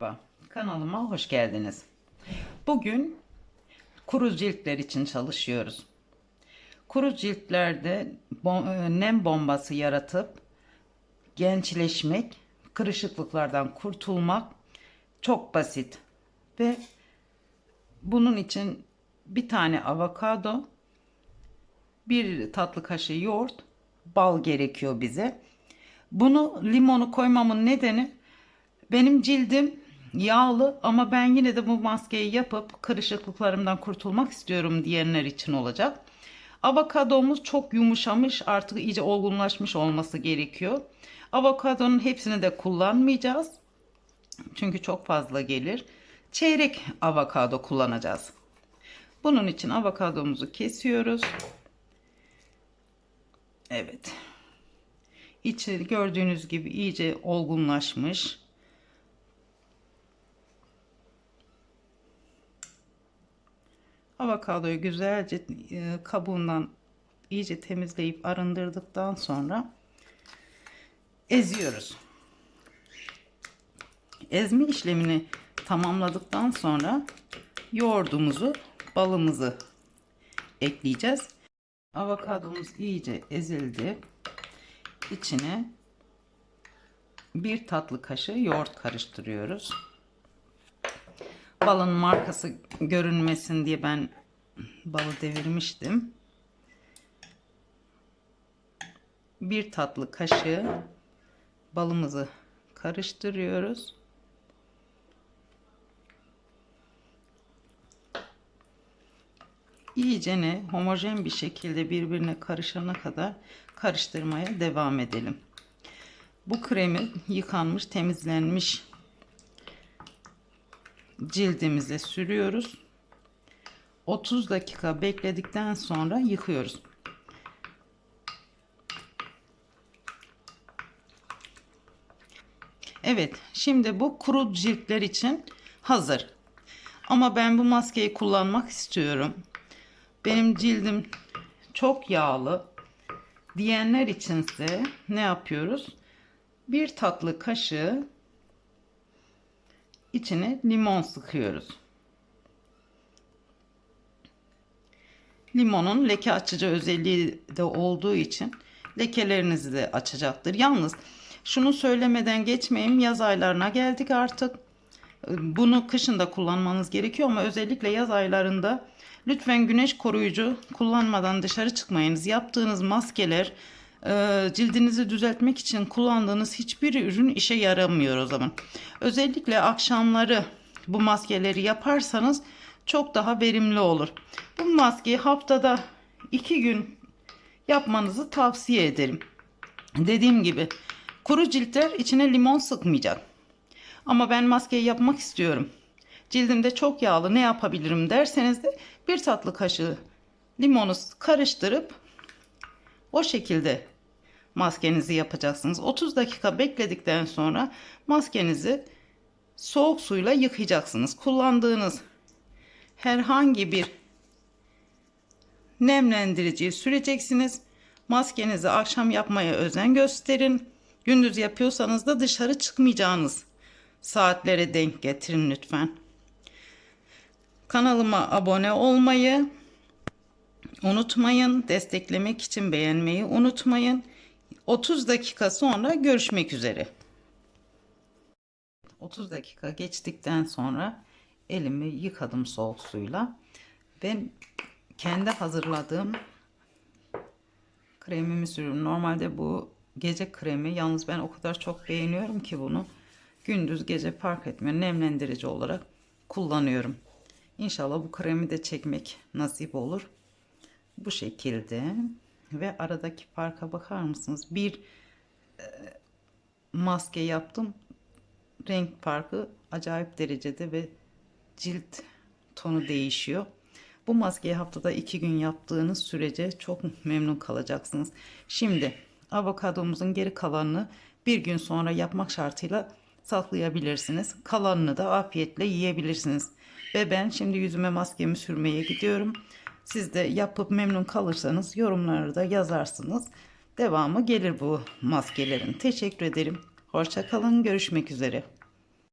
Merhaba, Kanalıma hoş geldiniz. Bugün kuru ciltler için çalışıyoruz. Kuru ciltlerde e, nem bombası yaratıp gençleşmek, kırışıklıklardan kurtulmak çok basit. Ve bunun için bir tane avokado, bir tatlı kaşığı yoğurt, bal gerekiyor bize. Bunu limonu koymamın nedeni benim cildim yağlı ama ben yine de bu maskeyi yapıp kırışıklıklarımdan kurtulmak istiyorum diyenler için olacak. Avokadomuz çok yumuşamış artık iyice olgunlaşmış olması gerekiyor. Avokadonun hepsini de kullanmayacağız. Çünkü çok fazla gelir. Çeyrek avokado kullanacağız. Bunun için avokadomuzu kesiyoruz. Evet. İçi gördüğünüz gibi iyice olgunlaşmış. Avokadoyu güzelce e, kabuğundan iyice temizleyip arındırdıktan sonra eziyoruz. Ezme işlemini tamamladıktan sonra yoğurdumuzu, balımızı ekleyeceğiz. Avokadomuz iyice ezildi. İçine bir tatlı kaşığı yoğurt karıştırıyoruz. Balın markası görünmesin diye ben balı devirmiştim. Bir tatlı kaşığı balımızı karıştırıyoruz. İyicene homojen bir şekilde birbirine karışana kadar karıştırmaya devam edelim. Bu kremi yıkanmış, temizlenmiş cildimize sürüyoruz. 30 dakika bekledikten sonra yıkıyoruz. Evet, şimdi bu kuru ciltler için hazır. Ama ben bu maskeyi kullanmak istiyorum. Benim cildim çok yağlı diyenler içinse ne yapıyoruz? Bir tatlı kaşığı içine limon sıkıyoruz. Limonun leke açıcı özelliği de olduğu için lekelerinizi de açacaktır. Yalnız şunu söylemeden geçmeyeyim yaz aylarına geldik artık. Bunu kışın da kullanmanız gerekiyor ama özellikle yaz aylarında lütfen güneş koruyucu kullanmadan dışarı çıkmayınız. Yaptığınız maskeler cildinizi düzeltmek için kullandığınız hiçbir ürün işe yaramıyor o zaman. Özellikle akşamları bu maskeleri yaparsanız çok daha verimli olur. Bu maskeyi haftada iki gün yapmanızı tavsiye ederim. Dediğim gibi kuru ciltler içine limon sıkmayacak. Ama ben maskeyi yapmak istiyorum. Cildimde çok yağlı ne yapabilirim derseniz de bir tatlı kaşığı limonu karıştırıp o şekilde maskenizi yapacaksınız. 30 dakika bekledikten sonra maskenizi soğuk suyla yıkayacaksınız. Kullandığınız herhangi bir nemlendiriciyi süreceksiniz. Maskenizi akşam yapmaya özen gösterin. Gündüz yapıyorsanız da dışarı çıkmayacağınız saatlere denk getirin lütfen. Kanalıma abone olmayı unutmayın. Desteklemek için beğenmeyi unutmayın. 30 dakika sonra görüşmek üzere. 30 dakika geçtikten sonra elimi yıkadım soğuk suyla. Ben kendi hazırladığım kremimi sürüyorum. Normalde bu gece kremi. Yalnız ben o kadar çok beğeniyorum ki bunu. Gündüz gece fark etmiyor. Nemlendirici olarak kullanıyorum. İnşallah bu kremi de çekmek nasip olur. Bu şekilde ve aradaki farka bakar mısınız? Bir e, maske yaptım. Renk farkı acayip derecede ve cilt tonu değişiyor. Bu maskeyi haftada iki gün yaptığınız sürece çok memnun kalacaksınız. Şimdi avokadomuzun geri kalanını bir gün sonra yapmak şartıyla saklayabilirsiniz. Kalanını da afiyetle yiyebilirsiniz. Ve ben şimdi yüzüme maskemi sürmeye gidiyorum. Siz de yapıp memnun kalırsanız yorumları da yazarsınız. Devamı gelir bu maskelerin. Teşekkür ederim. Hoşça kalın. Görüşmek üzere.